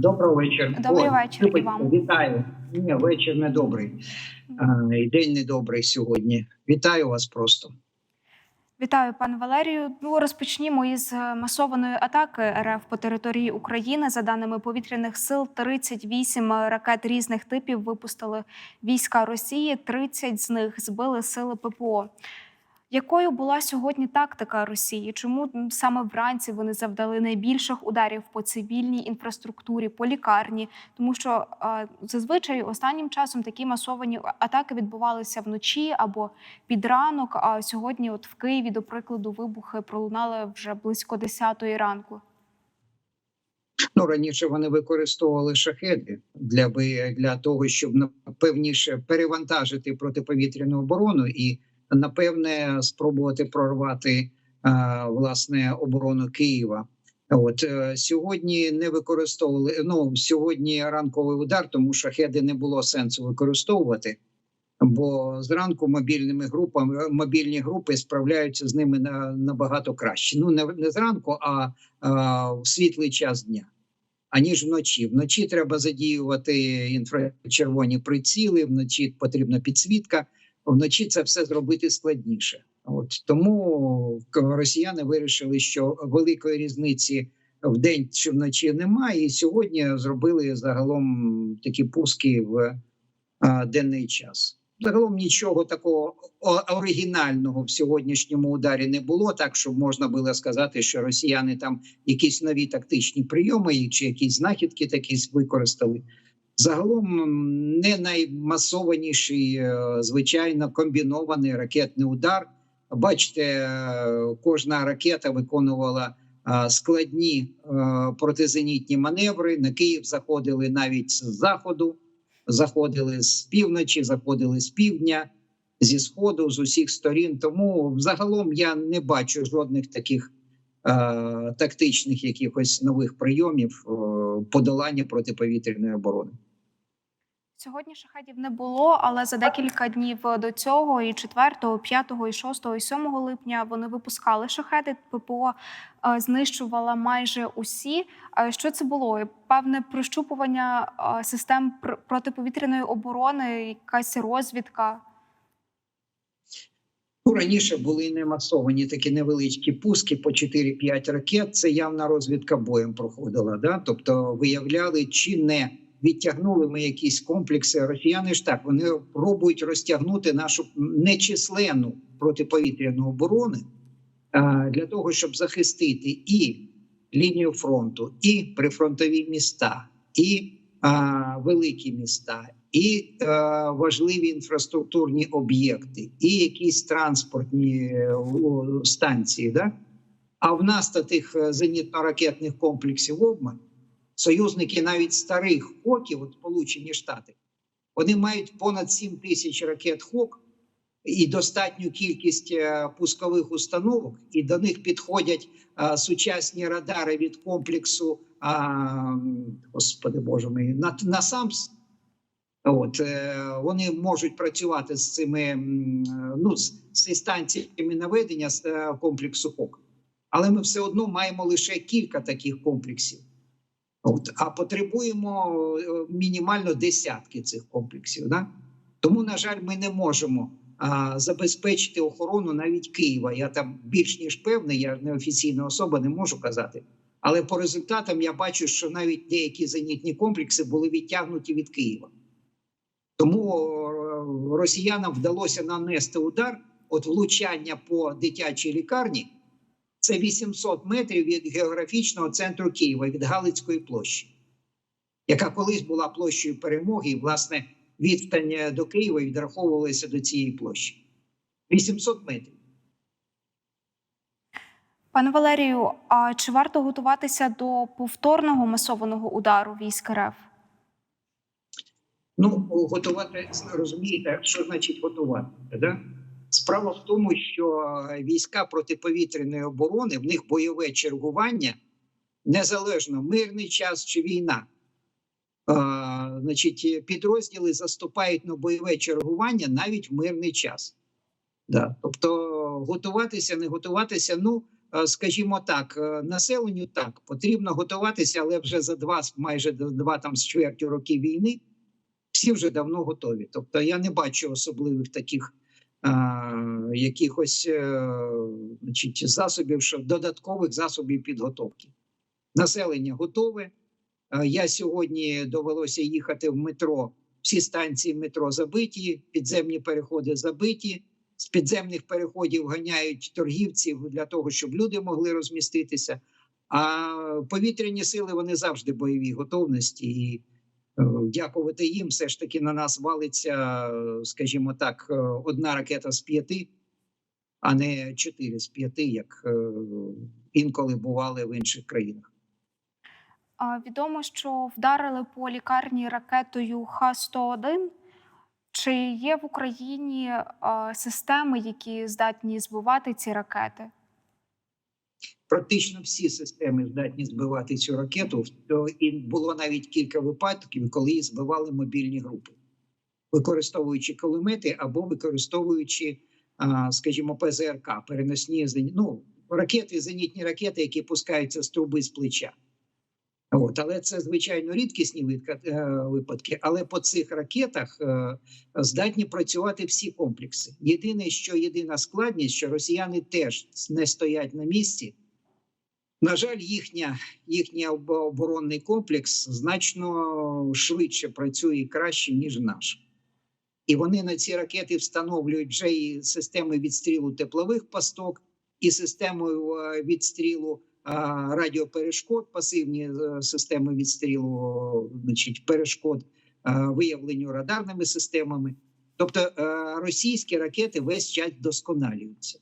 Доброго вечора. Добрий О, вечір і вам. Вітаю. Ні, вечір не добрий. А, і день не добрий сьогодні. Вітаю вас просто. Вітаю, пане Валерію. Ну розпочнімо із е, масованої атаки РФ по території України. За даними повітряних сил, 38 ракет різних типів випустили війська Росії. 30 з них збили сили ППО. Якою була сьогодні тактика Росії? Чому саме вранці вони завдали найбільших ударів по цивільній інфраструктурі, по лікарні? Тому що зазвичай останнім часом такі масовані атаки відбувалися вночі або під ранок. А сьогодні, от в Києві, до прикладу, вибухи пролунали вже близько 10 ранку. Ну раніше вони використовували шахеди для для того, щоб напевніше перевантажити протиповітряну оборону і напевне спробувати прорвати а, власне оборону Києва. От е, сьогодні не використовували. Ну сьогодні ранковий удар, тому шахеди не було сенсу використовувати. Бо зранку мобільними групами мобільні групи справляються з ними на, набагато краще. Ну не, не зранку, а, а в світлий час дня, аніж вночі. Вночі треба задіювати інфрачервоні приціли, вночі потрібна підсвітка. Вночі це все зробити складніше. От тому росіяни вирішили, що великої різниці в день чи вночі немає, і сьогодні зробили загалом такі пуски в а, денний час. Загалом нічого такого оригінального в сьогоднішньому ударі не було, так щоб можна було сказати, що росіяни там якісь нові тактичні прийоми чи якісь знахідки такі використали. Загалом не наймасованіший, е, звичайно, комбінований ракетний удар. Бачите, е, кожна ракета виконувала е, складні протизенітні маневри. На Київ заходили навіть з заходу заходили з півночі, заходили з півдня, зі сходу, з усіх сторін. Тому загалом я не бачу жодних таких тактичних якихось нових прийомів подолання протиповітряної оборони. Сьогодні шахедів не було, але за декілька днів до цього, і 4, 5, і 6, і 7 липня вони випускали шахеди. ППО е, знищувала майже усі. Е, Що це було? Певне прощупування е, систем протиповітряної оборони, якась розвідка. Ну, раніше були не масовані такі невеличкі пуски по 4-5 ракет. Це явна розвідка боєм проходила. Да? Тобто виявляли, чи не відтягнули ми якісь комплекси. Росіяни ж так вони пробують розтягнути нашу нечисленну протиповітряну оборону для того, щоб захистити і лінію фронту, і прифронтові міста, і а, великі міста, і е, важливі інфраструктурні об'єкти, і якісь транспортні станції. Да? А в нас та тих е, зенітно-ракетних комплексів обмаль. Союзники навіть старих хоків, от Сполучені Штати, вони мають понад 7 тисяч ракет ХОК і достатню кількість е, пускових установок, і до них підходять е, сучасні радари від комплексу, а, господи боже мій, на, на САМС. От е, вони можуть працювати з цими ну з, станціями наведення з комплексу ХОК. Але ми все одно маємо лише кілька таких комплексів. От, а потребуємо е, мінімально десятки цих комплексів. Да? Тому, на жаль, ми не можемо а, забезпечити охорону навіть Києва. Я там більш ніж певний, я не офіційна особа, не можу казати. Але по результатам я бачу, що навіть деякі зенітні комплекси були відтягнуті від Києва. Тому росіянам вдалося нанести удар. От влучання по дитячій лікарні це 800 метрів від географічного центру Києва, від Галицької площі, яка колись була площею перемоги, і, власне, відстань до Києва відраховувалася до цієї площі. 800 метрів. Пане Валерію, а чи варто готуватися до повторного масованого удару військ РФ? Ну, готувати розумієте, що значить готувати? Да? Справа в тому, що війська протиповітряної оборони в них бойове чергування незалежно мирний час чи війна. А, значить, підрозділи заступають на бойове чергування навіть в мирний час. Да. Тобто готуватися, не готуватися. Ну е, скажімо так, е, населенню так потрібно готуватися, але вже за два майже два там з чвертю роки війни всі вже давно готові. Тобто я не бачу особливих таких якихось е, значить, засобів, що додаткових засобів підготовки. Населення готове. Е, Я сьогодні довелося їхати в метро. Всі станції метро забиті, підземні переходи забиті. З підземних переходів ганяють торгівців для того, щоб люди могли розміститися. А повітряні сили вони завжди бойові готовності. І е, дякувати їм, все ж таки на нас валиться, е, скажімо так, е, одна ракета з п'яти, а не чотири з п'яти, як е, інколи бували в інших країнах. Відомо, що вдарили по лікарні ракетою Х-101. Чи є в Україні системи, які здатні збивати ці ракети? Практично всі системи здатні збивати цю ракету. І було навіть кілька випадків, коли її збивали мобільні групи, використовуючи кулемети або використовуючи, скажімо, ПЗРК, переносні ну, ракети, зенітні ракети, які пускаються з труби з плеча. От, але це звичайно рідкісні е, випадки. Але по цих ракетах е, здатні працювати всі комплекси. Єдине, що єдина складність, що росіяни теж не стоять на місці. На жаль, їхня, їхній оборонний комплекс значно швидше працює і краще, ніж наш. І вони на ці ракети встановлюють вже і системи відстрілу теплових пасток, і системою е, відстрілу радіоперешкод, пасивні е, системи відстрілу, значить, перешкод виявленню радарними системами. Тобто е, російські ракети весь час вдосконалюються.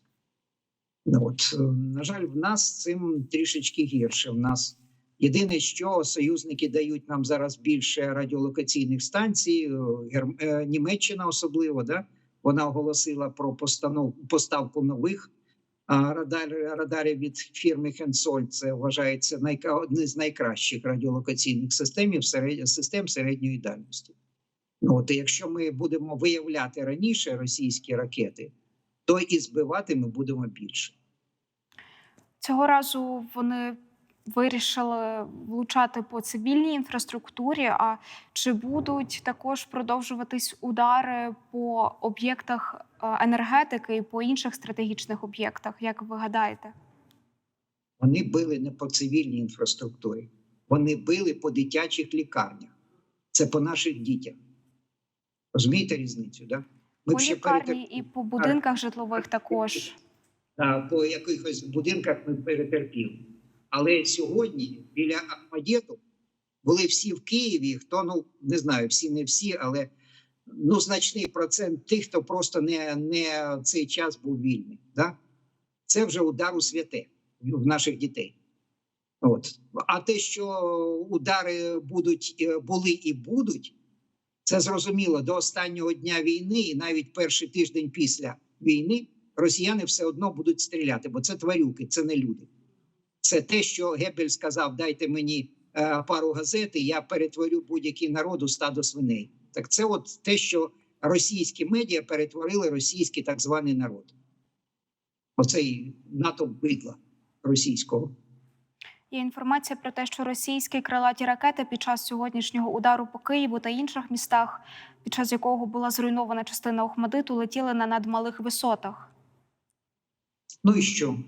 От, е, на жаль, в нас цим трішечки гірше. В нас єдине, що союзники дають нам зараз більше радіолокаційних станцій, е, е, Німеччина особливо, да? вона оголосила про постанов, поставку нових а, радар, радарів від фірми Хенсоль. Це вважається найка, одне з найкращих радіолокаційних систем, серед, систем середньої дальності. Ну, от, і якщо ми будемо виявляти раніше російські ракети, то і збивати ми будемо більше. Цього разу вони вирішили влучати по цивільній інфраструктурі. А чи будуть також продовжуватись удари по об'єктах е, енергетики і по інших стратегічних об'єктах? Як ви гадаєте? Вони били не по цивільній інфраструктурі, вони били по дитячих лікарнях. Це по наших дітях. Розумієте різницю? Да? По лікарні перетер- і по будинках житлових також. По якихось будинках ми перетерпіли. Але сьогодні біля Ахмадєту були всі в Києві. Хто ну не знаю, всі не всі, але ну значний процент тих, хто просто не, не цей час був вільний. Да? Це вже удар у святе в наших дітей. От. А те, що удари будуть, е, були і будуть, це зрозуміло до останнього дня війни, і навіть перший тиждень після війни росіяни все одно будуть стріляти, бо це тварюки, це не люди. Це те, що Геббель сказав: дайте мені е, пару газет, і я перетворю будь-який народ у стадо свиней. Так це от те, що російські медіа перетворили російський так званий народ. Оцей натовп бидла російського. Є інформація про те, що російські крилаті ракети під час сьогоднішнього удару по Києву та інших містах, під час якого була зруйнована частина Охмадиту, летіли на надмалих висотах. Ну і що?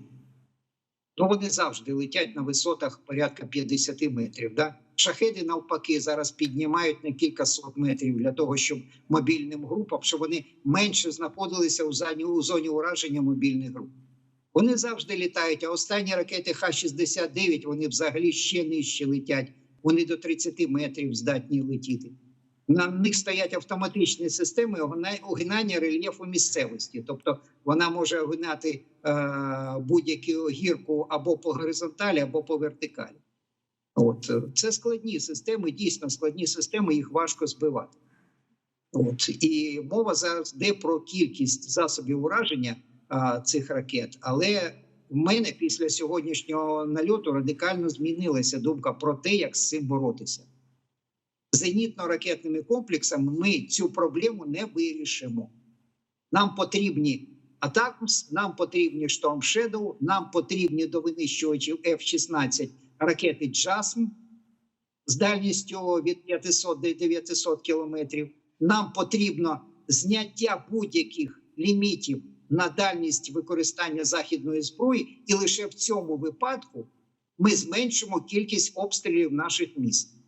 Ну вони завжди летять на висотах порядка 50 метрів. Да? Шахеди навпаки зараз піднімають на кілька сот метрів для того, щоб мобільним групам, щоб вони менше знаходилися у зоні, у зоні ураження мобільних груп. Вони завжди літають, а останні ракети Х-69 вони взагалі ще нижче летять. Вони до 30 метрів здатні летіти. На них стоять автоматичні системи огина- огинання рельєфу місцевості. Тобто вона може огинати е, будь-яку гірку або по горизонталі, або по вертикалі. От е, це складні системи, дійсно складні системи, їх важко збивати. От і мова зараз йде про кількість засобів ураження а, цих ракет. Але в мене після сьогоднішнього нальоту радикально змінилася думка про те, як з цим боротися. Зенітно-ракетними комплексами ми цю проблему не вирішимо. Нам потрібні Атакмс, нам потрібні Storm Shadow, нам потрібні до винищувачів F-16 ракети JASM з дальністю від 500 до 900 кілометрів. Нам потрібно зняття будь-яких лімітів на дальність використання західної зброї, і лише в цьому випадку ми зменшимо кількість обстрілів наших міст.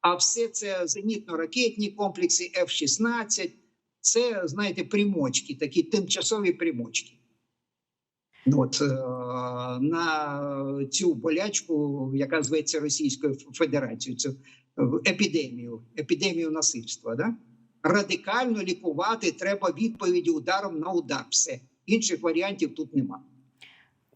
А все це зенітно-ракетні комплекси F-16, це, знаєте, примочки, такі тимчасові примочки. От, е, на цю болячку, яка зветься Російською Федерацією, це епідемію, епідемію насильства. Да? Радикально лікувати треба відповіді ударом на удар. Все інших варіантів тут немає.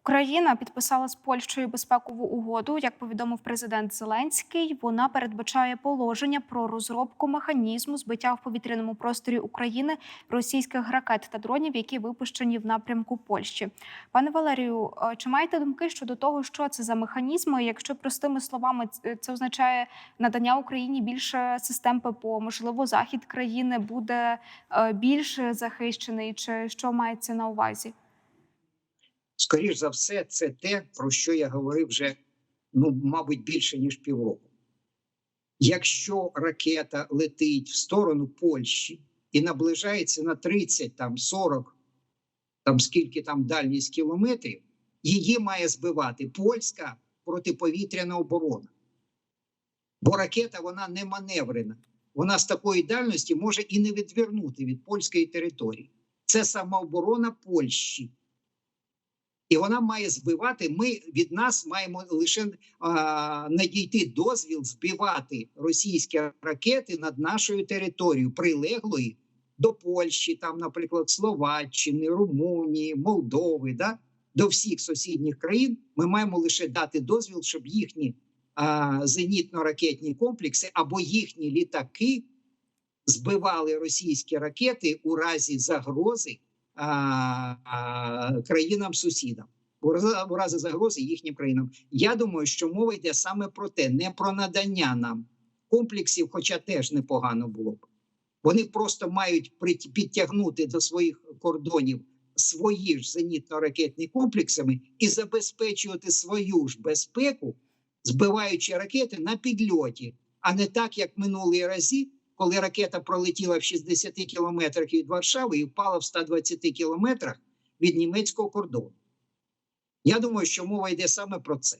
Україна підписала з Польщею безпекову угоду. Як повідомив президент Зеленський, вона передбачає положення про розробку механізму збиття в повітряному просторі України російських ракет та дронів, які випущені в напрямку Польщі. Пане Валерію, е, чи маєте думки щодо того, що це за механізми? Якщо простими словами, це означає надання Україні більше систем ППО, можливо, захід країни буде е, більш захищений, чи що мається на увазі? Скоріш за все, це те, про що я говорив вже, ну, мабуть, більше ніж півроку. Якщо ракета летить в сторону Польщі і наближається на 30, там 40, там скільки там дальність кілометрів, її має збивати польська протиповітряна оборона. Бо ракета вона не маневрена. Вона з такої дальності може і не відвернути від польської території. Це самооборона Польщі. І вона має збивати. Ми від нас маємо лише а, надійти дозвіл збивати російські ракети над нашою територією, прилеглої до Польщі, там, наприклад, Словаччини, Румунії, Молдови, да? до всіх сусідніх країн. Ми маємо лише дати дозвіл, щоб їхні зенітно-ракетні комплекси або їхні літаки збивали російські ракети у разі загрози країнам-сусідам, у разі, загрози їхнім країнам. Я думаю, що мова йде саме про те, не про надання нам комплексів, хоча теж непогано було б. Вони просто мають підтягнути до своїх кордонів свої ж зенітно-ракетні комплексами і забезпечувати свою ж безпеку, збиваючи ракети на підльоті, а не так, як минулі рази, коли ракета пролетіла в 60 кілометрах від Варшави і впала в 120 кілометрах від німецького кордону. Я думаю, що мова йде саме про це.